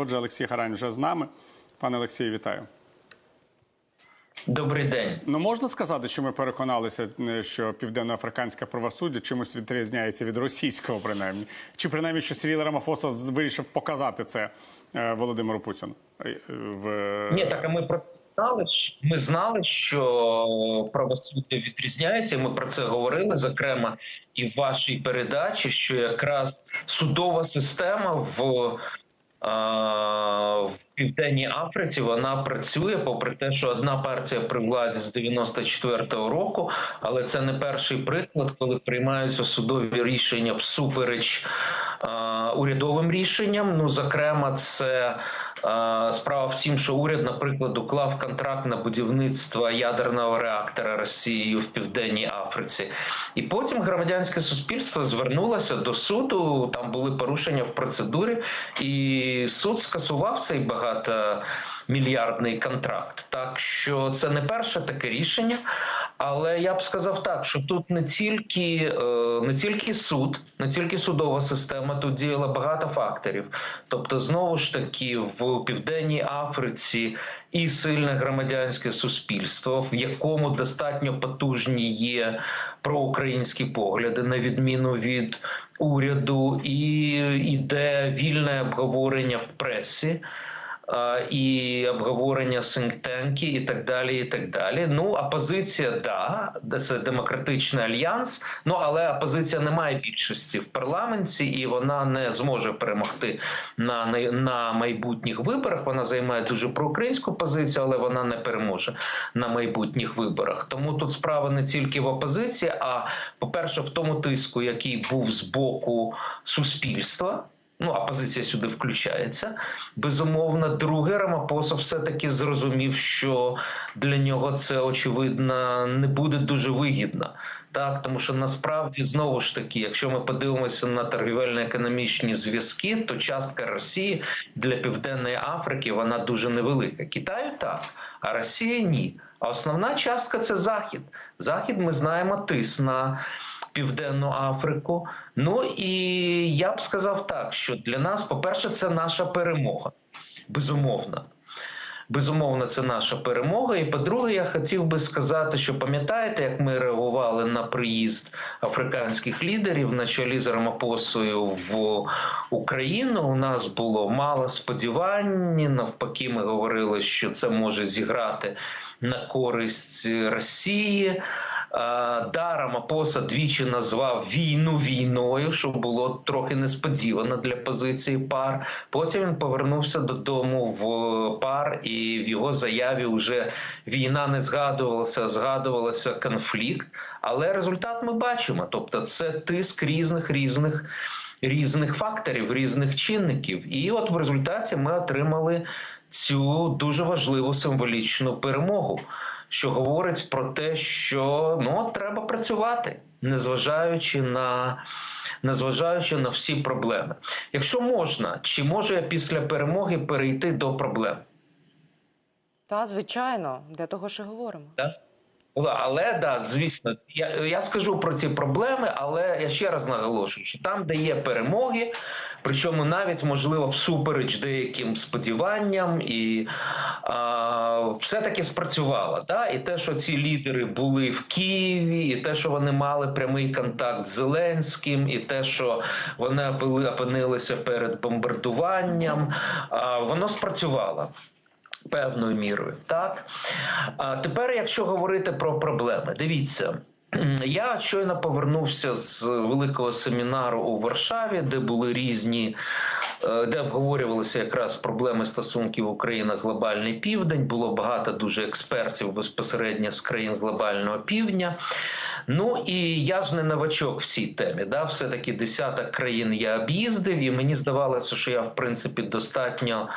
Отже, Олексій Гарань вже з нами. Пане Олексію, вітаю. Добрий день. Ну можна сказати, що ми переконалися, е, що південноафриканське правосуддя чимось відрізняється від російського, принаймні, чи принаймні, що Сіріл Рамафоса вирішив показати це е, Володимиру Путіну е, в Ні, так а ми про знали, ми знали, що правосуддя відрізняється. Ми про це говорили, зокрема, і в вашій передачі, що якраз судова система в. В південній Африці вона працює, попри те, що одна партія при владі з 94-го року, але це не перший приклад, коли приймаються судові рішення всупереч урядовим рішенням. Ну, зокрема, це справа в тім, що уряд, наприклад, уклав контракт на будівництво ядерного реактора Росією в південній Африці, і потім громадянське суспільство звернулося до суду. Там були порушення в процедурі, і суд скасував цей багатомільярдний контракт. Так що це не перше таке рішення. Але я б сказав так, що тут не тільки е, не тільки суд, не тільки судова система, тут діяла багато факторів. Тобто, знову ж таки, в південній Африці і сильне громадянське суспільство, в якому достатньо потужні є проукраїнські погляди, на відміну від уряду, і іде вільне обговорення в пресі і обговорення синктенки, і так далі. і так далі. Ну, опозиція, да, це демократичний альянс. Ну але опозиція не має більшості в парламенті, і вона не зможе перемогти на, на, майбутніх виборах. Вона займає дуже проукраїнську позицію, але вона не переможе на майбутніх виборах. Тому тут справа не тільки в опозиції, а по-перше, в тому тиску, який був з боку суспільства. Ну, опозиція сюди включається. Безумовно, друге Рамапоса все-таки зрозумів, що для нього це очевидно не буде дуже вигідно. Так, тому що насправді знову ж таки, якщо ми подивимося на торгівельно-економічні зв'язки, то частка Росії для Південної Африки вона дуже невелика. Китаю так, а Росія ні. А основна частка це Захід. Захід ми знаємо тис на Південну Африку. Ну і я б сказав так, що для нас, по-перше, це наша перемога. Безумовно. Безумовно, це наша перемога. І по-друге, я хотів би сказати, що пам'ятаєте, як ми реагували на приїзд африканських лідерів на чолі з Рамапосою в Україну. У нас було мало сподівань. Навпаки, ми говорили, що це може зіграти на користь Росії. Да, Рамапоса двічі назвав війну війною, що було трохи несподівано для позиції пар. Потім він повернувся додому в пар, і в його заяві вже війна не згадувалася, згадувалася конфлікт. Але результат ми бачимо. Тобто, це тиск різних різних. Різних факторів, різних чинників, і от в результаті ми отримали цю дуже важливу символічну перемогу що говорить про те, що ну треба працювати, незважаючи на незважаючи на всі проблеми. Якщо можна, чи можу я після перемоги перейти до проблем? Та, звичайно, для того ж і говоримо. Так? Але да, звісно, я я скажу про ці проблеми, але я ще раз наголошую, що там, де є перемоги, причому навіть можливо всупереч деяким сподіванням, і а, все-таки спрацювало. Да? І те, що ці лідери були в Києві, і те, що вони мали прямий контакт з Зеленським, і те, що вони опинилися перед бомбардуванням, а, воно спрацювало. Певною мірою, так а тепер, якщо говорити про проблеми, дивіться. Я щойно повернувся з великого семінару у Варшаві, де були різні, де обговорювалися якраз проблеми стосунків України глобальний південь. Було багато дуже експертів безпосередньо з країн глобального півдня. Ну і я ж не новачок в цій темі. Да? Все таки десяток країн я об'їздив, і мені здавалося, що я в принципі достатньо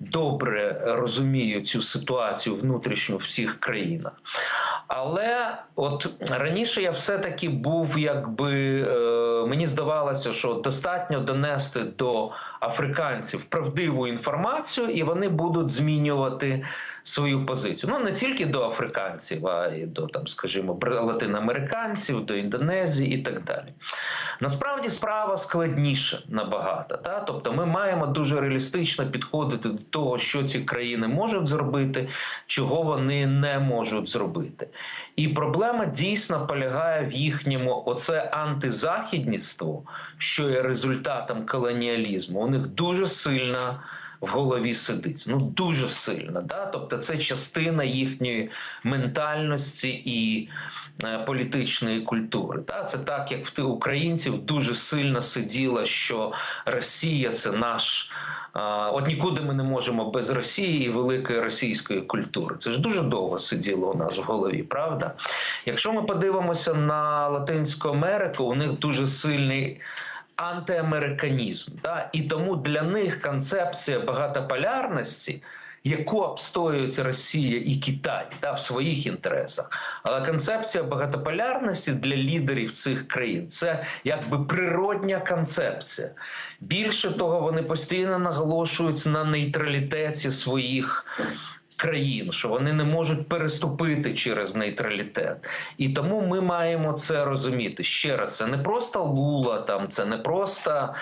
добре розумію цю ситуацію внутрішню в цих країнах. Але от раніше я все-таки був, якби е, мені здавалося, що достатньо донести до африканців правдиву інформацію, і вони будуть змінювати свою позицію. Ну не тільки до африканців, а й до там, скажімо, латиноамериканців, до Індонезії і так далі. Насправді справа складніша набагато. Та? Тобто ми маємо дуже реалістично підходити до того, що ці країни можуть зробити, чого вони не можуть зробити. І проблема дійсно полягає в їхньому оце антизахідництво, що є результатом колоніалізму. У них дуже сильно в голові сидить. Ну дуже сильно. Да? Тобто, це частина їхньої ментальності і е, політичної культури. Да? Це так, як в тих українців дуже сильно сиділо, що Росія це наш. От нікуди ми не можемо без Росії і великої російської культури. Це ж дуже довго сиділо у нас в голові, правда? Якщо ми подивимося на Латинську Америку, у них дуже сильний антиамериканізм. Да? І тому для них концепція багатополярності. Яку обстоюють Росія і Китай да, в своїх інтересах, але концепція багатополярності для лідерів цих країн це якби природня концепція. Більше того, вони постійно наголошують на нейтралітеті своїх країн, що вони не можуть переступити через нейтралітет, і тому ми маємо це розуміти. Ще раз, це не просто Лула, там це не просто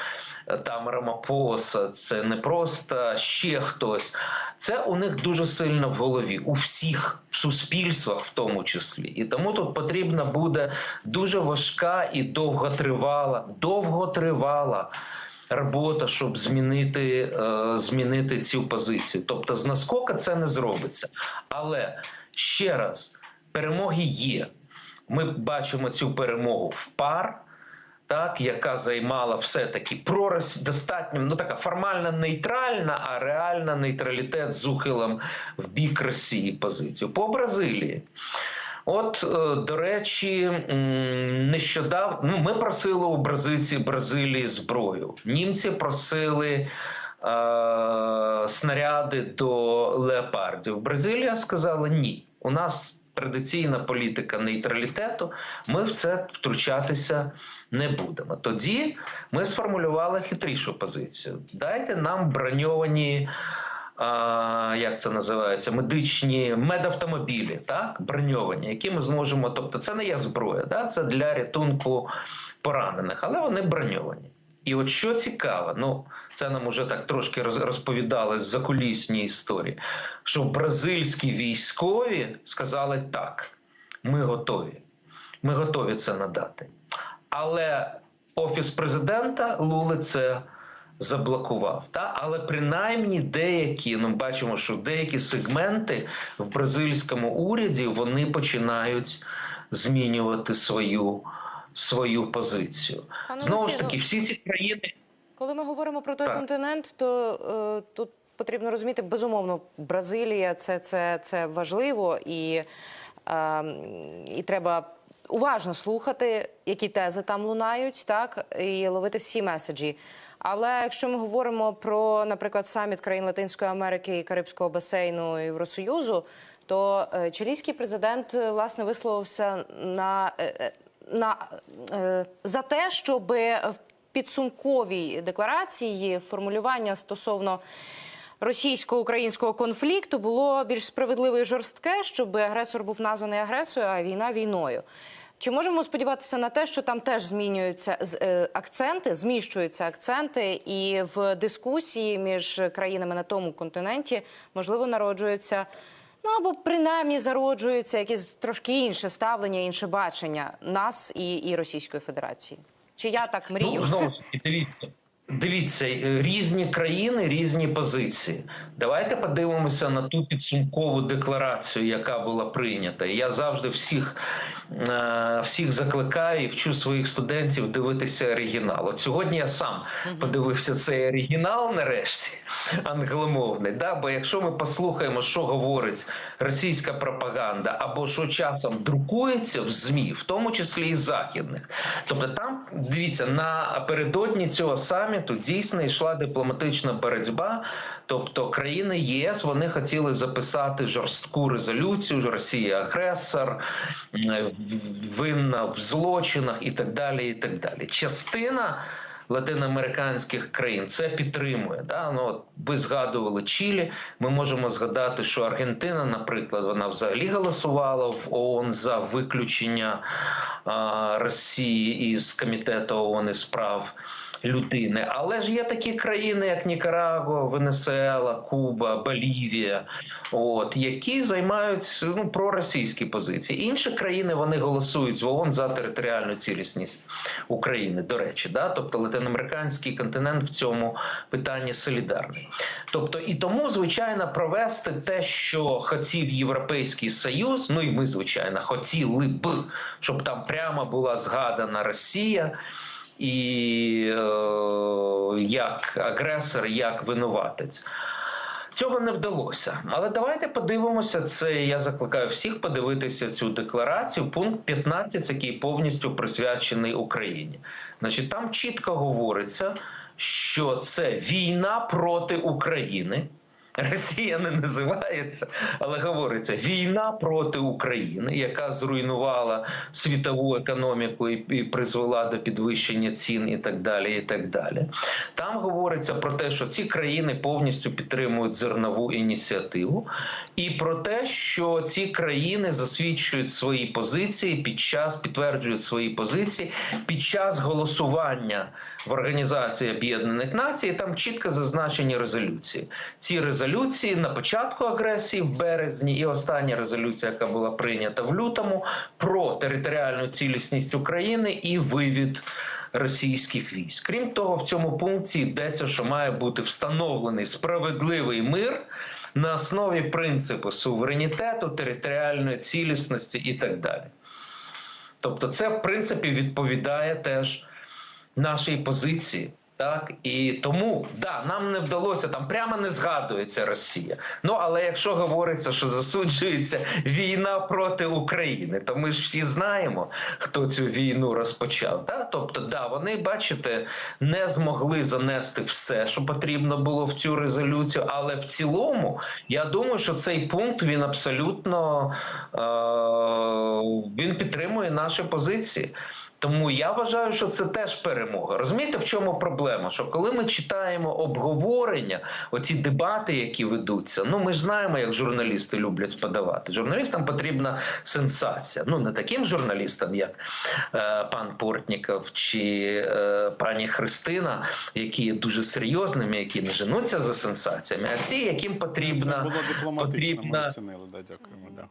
е, там Рамапоса, це не просто ще хтось. Це у них дуже сильно в голові, у всіх суспільствах, в тому числі. І тому тут потрібна буде дуже важка і довготривала, довготривала робота, щоб змінити, е, змінити цю позицію. Тобто, з наскока це не зробиться. Але ще раз, перемоги є. Ми бачимо цю перемогу в пар. Так, яка займала все-таки пророс достатньо ну така формально нейтральна, а реальна нейтралітет з ухилом в бік Росії позицію по Бразилії. От, е, до речі, нещодавно ну, ми просили у бразильці Бразилії зброю. Німці просили е, снаряди до леопардів. Бразилія сказала ні. У нас традиційна політика нейтралітету. Ми в це втручатися не будемо. Тоді ми сформулювали хитрішу позицію. Дайте нам броньовані. Як це називається, медичні медавтомобілі, так броньовані, які ми зможемо. Тобто, це не є зброя, да? це для рятунку поранених, але вони броньовані. І от що цікаво, ну це нам уже так трошки роз- розповідали з закулісні історії, що бразильські військові сказали так: ми готові, ми готові це надати. Але офіс президента Лули це заблокував. Та? Але принаймні деякі, ну бачимо, що деякі сегменти в бразильському уряді вони починають змінювати свою, свою позицію. Пане Знову ж таки, всі ці країни. Коли ми говоримо про той Так. континент, то е, тут потрібно розуміти, безумовно, Бразилія це, це, це важливо і, е, і треба уважно слухати, які тези там лунають, так, і ловити всі меседжі. Але якщо ми говоримо про, наприклад, саміт країн Латинської Америки і Карибського басейну Євросоюзу, то е, чилійський президент е, власне висловився на, е, на за те, щоб в підсумковій декларації формулювання стосовно російсько-українського конфлікту було більш справедливе і жорстке, щоб агресор був названий агресором, а війна війною. Чи можемо сподіватися на те, що там теж змінюються е, акценти, зміщуються акценти, і в дискусії між країнами на тому континенті можливо народжується, ну або принаймні зароджується якесь трошки інше ставлення, інше бачення нас і, і Російської Федерації? Чи я так мрію? Ну, знову ж таки, дивіться. Дивіться, е, різні країни, різні позиції. Давайте подивимося на ту підсумкову декларацію, яка була прийнята. Я завжди всіх, е, всіх закликаю і вчу своїх студентів дивитися оригінал. От сьогодні я сам подивився цей оригінал, нарешті, англомовний. Да? Бо якщо ми послухаємо, що говорить російська пропаганда, або що часом друкується в ЗМІ, в тому числі і західних, тобто там дивіться напередодні цього саміту дійсно йшла дипломатична боротьба. Тобто країни ЄС вони хотіли записати жорстку резолюцію. Росія агресор, винна в злочинах і так далі. І так далі. Частина латиноамериканських країн це підтримує. Да? Ну, от ви згадували Чилі. Ми можемо згадати, що Аргентина, наприклад, вона взагалі голосувала в ООН за виключення а, Росії із комітету ООН із прав людини. Але ж є такі країни, як Нікарагуа, Венесуела, Куба, Болівія, от які займають ну проросійські позиції. Інші країни вони голосують в ООН за територіальну цілісність України. До речі, да, тобто латиноамериканський континент в цьому питанні солідарний. Тобто, і тому, звичайно, провести те, що хотів Європейський Союз. Ну і ми, звичайно, хотіли б, щоб там прямо була згадана Росія і е, як агресор, як винуватець. Цього не вдалося. Але давайте подивимося це. Я закликаю всіх подивитися цю декларацію. Пункт 15, який повністю присвячений Україні. Значить, там чітко говориться, що це війна проти України. Росія не називається, але говориться війна проти України, яка зруйнувала світову економіку і, призвела до підвищення цін, і так далі. І так далі. Там говориться про те, що ці країни повністю підтримують зернову ініціативу, і про те, що ці країни засвідчують свої позиції під час підтверджують свої позиції під час голосування в Організації Об'єднаних Націй. Там чітко зазначені резолюції. Ці резолюції на початку агресії в березні, і остання резолюція, яка була прийнята в лютому, про територіальну цілісність України і вивід. Російських військ, крім того, в цьому пункті йдеться, що має бути встановлений справедливий мир на основі принципу суверенітету, територіальної цілісності і так далі. Тобто, це в принципі відповідає теж нашій позиції. Так і тому да нам не вдалося там прямо не згадується Росія. Ну але якщо говориться, що засуджується війна проти України, то ми ж всі знаємо, хто цю війну розпочав. Да? Тобто, да, вони бачите, не змогли занести все, що потрібно було в цю резолюцію. Але в цілому, я думаю, що цей пункт він абсолютно е- він підтримує наші позиції. Тому я вважаю, що це теж перемога. Розумієте, в чому проблема? Що коли ми читаємо обговорення, оці дебати, які ведуться, ну ми ж знаємо, як журналісти люблять подавати. Журналістам потрібна сенсація. Ну не таким журналістам, як е, пан Портніков чи е, пані Христина, які є дуже серйозними, які не женуться за сенсаціями, а ці, яким Це потрібна було дипломатично. Ми оцінили. Да, дякуємо. Да.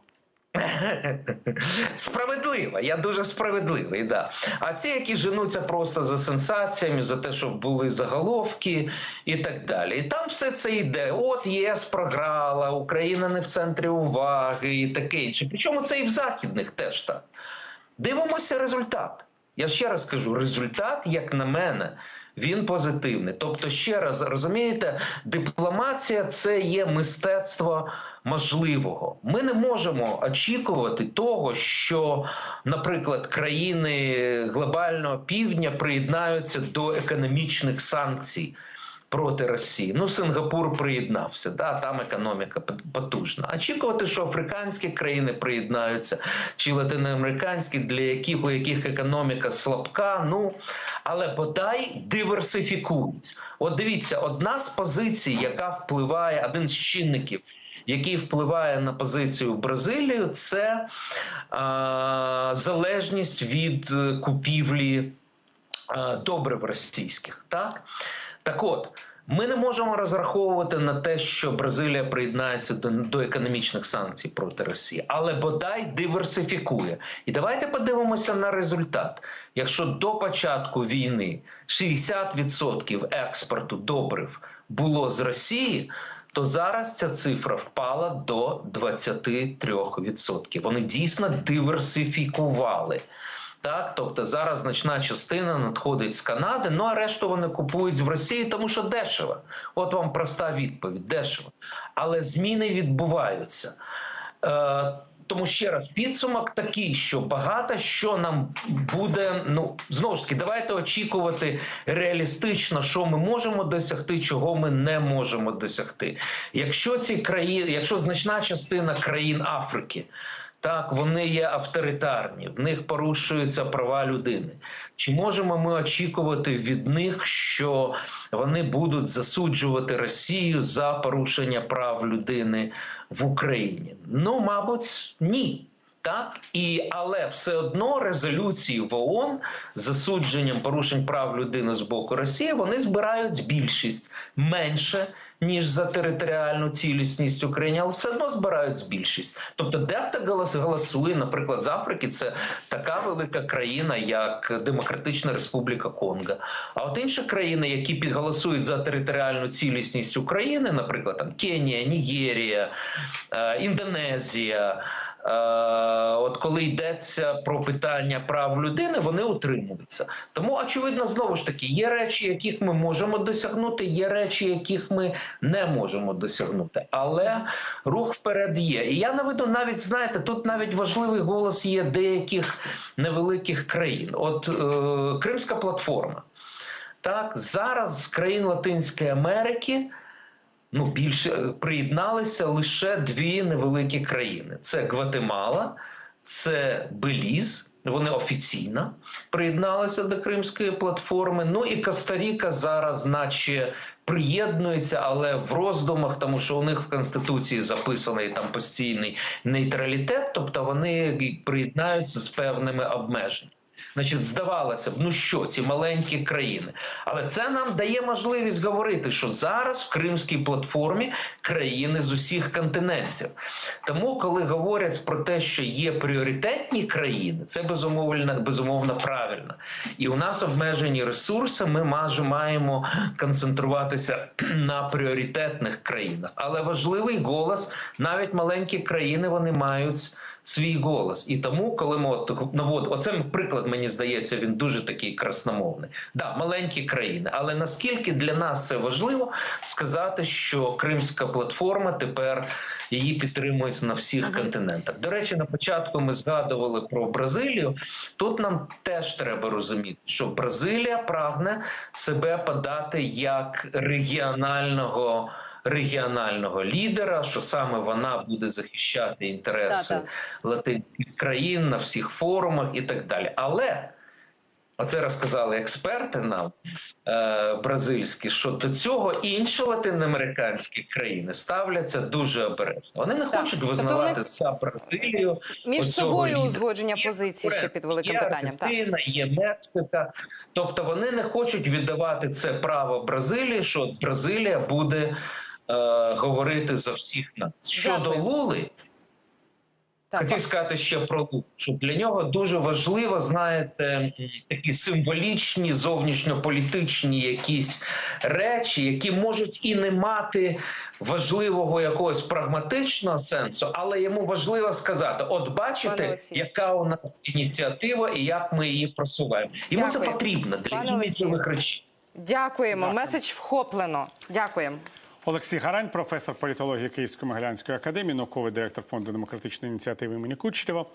Справедлива, я дуже справедливий, да. А ті, які женуться просто за сенсаціями, за те, щоб були заголовки і так далі. І там все це йде. От ЄС програла, Україна не в центрі уваги і таке інше. Причому це і в західних теж так. Дивимося результат. Я ще раз кажу: результат, як на мене, він позитивний. Тобто, ще раз розумієте, дипломація це є мистецтво можливого. Ми не можемо очікувати того, що, наприклад, країни глобального півдня приєднаються до економічних санкцій. Проти Росії, ну Сингапур приєднався, да там економіка потужна. Очікувати, що африканські країни приєднаються, чи латиноамериканські, для яких у яких економіка слабка. Ну але бодай диверсифікують. От дивіться, одна з позицій, яка впливає, один з чинників, який впливає на позицію Бразилії, це а, залежність від е, купівлі а, добрив російських. Так, так от. Ми не можемо розраховувати на те, що Бразилія приєднається до, до економічних санкцій проти Росії, але бодай диверсифікує. І давайте подивимося на результат. Якщо до початку війни 60% експорту добрив було з Росії, то зараз ця цифра впала до 23%. Вони дійсно диверсифікували. Так, тобто зараз значна частина надходить з Канади, ну а решту вони купують в Росії, тому що дешево. От вам проста відповідь: дешево. Але зміни відбуваються. Е, тому ще раз підсумок такий, що багато що нам буде. Ну знову ж таки, давайте очікувати реалістично, що ми можемо досягти, чого ми не можемо досягти. Якщо ці країни, якщо значна частина країн Африки Так, вони є авторитарні, в них порушуються права людини. Чи можемо ми очікувати від них, що вони будуть засуджувати Росію за порушення прав людини в Україні? Ну, мабуть, ні. Так і але все одно резолюції в ООН з засудженням порушень прав людини з боку Росії вони збирають більшість менше ніж за територіальну цілісність України, але все одно збирають більшість. Тобто, дехто голос- голосує, наприклад, з Африки, це така велика країна, як Демократична Республіка Конго. А от інші країни, які підголосують за територіальну цілісність України, наприклад, там Кенія, Нігерія, е, Індонезія. Е, От коли йдеться про питання прав людини, вони утримуються. Тому очевидно, знову ж таки, є речі, яких ми можемо досягнути, є речі, яких ми не можемо досягнути. Але рух вперед є. І я наведу навіть знаєте, тут навіть важливий голос є деяких невеликих країн. От е, Кримська платформа. Так, зараз з країн Латинської Америки ну більше приєдналися лише дві невеликі країни: це Гватемала, це Беліз. Вони офіційно приєдналися до Кримської платформи. Ну і Коста-Ріка зараз, наче приєднується, але в роздумах, тому що у них в конституції записаний там постійний нейтралітет, тобто вони приєднаються з певними обмеженнями. Значить, здавалося б, ну що, ці маленькі країни. Але це нам дає можливість говорити, що зараз в Кримській платформі країни з усіх континентів. Тому, коли говорять про те, що є пріоритетні країни, це безумовно, безумовно правильно. І у нас обмежені ресурси, ми маж- маємо концентруватися на пріоритетних країнах. Але важливий голос, навіть маленькі країни, вони мають свій голос. І тому, коли ми от навод, оце приклад, мені здається, він дуже такий красномовний. Да, маленькі країни. Але наскільки для нас це важливо сказати, що Кримська платформа тепер її підтримують на всіх континентах. До речі, на початку ми згадували про Бразилію. Тут нам теж треба розуміти, що Бразилія прагне себе подати як регіонального. Регіонального лідера, що саме вона буде захищати інтереси латинських країн на всіх форумах і так далі. Але оце розказали експерти нам е, бразильські, що до цього інші латиноамериканські країни ставляться дуже обережно. Вони не Так. хочуть Тобто визнавати вони за Бразилію Між собою лідера. узгодження позиції ще під великим є питанням. Так. Є Мексика. Тобто вони не хочуть віддавати це право Бразилії, що Бразилія буде говорити за всіх нас. Щодо Дякую. Лули, Так, Хотів сказати ще про Лук, що для нього дуже важливо, знаєте, такі символічні, зовнішньополітичні якісь речі, які можуть і не мати важливого якогось прагматичного сенсу, але йому важливо сказати: от бачите, яка у нас ініціатива і як ми її просуваємо. Йому це потрібно для іміджових речей. Дякуємо. Дякую. Меседж вхоплено. Дякуємо. Олексій Гарань, професор політології Київської Могилянської академії, науковий директор фонду демократичної ініціативи імені Кучерєва.